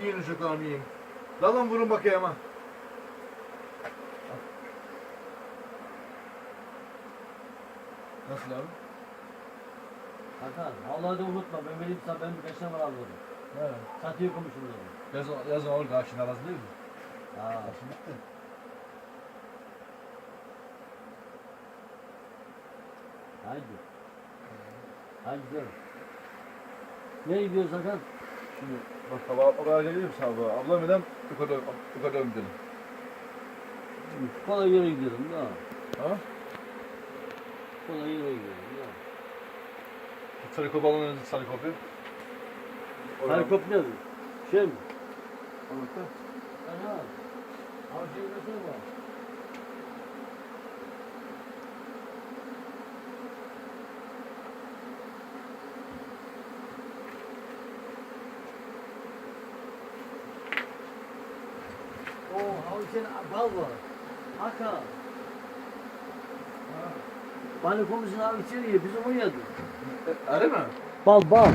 Yiyin uşaklarım yiyin. Dalın vurun bakayım ha. Nasıl abi? Hakan, Allah'ı da unutma. Ben vereyim sana ben birkaç tane var aldım. He. Satıyor komşuları. Yazın, yazın olur karşına lazım değil mi? Ha. Karşı bitti. Haydi. Haydi gidelim. Nereye gidiyoruz Hakan? Şimdi bak baba, baba geliyor musun abi? Ablam edem, yukarı, yukarı gidelim. Kolay yere gidelim da. Ha? Kolay yere gidelim da. Sarı kopu alın, sarı kopu. Helikopter nedir? Şey mi? Anlattı. Aha. Abi şey desene bak. Sen bal var. Hakan. Bana komşun abi içeriye bizim uyuyordu. Öyle mi? Bal bal.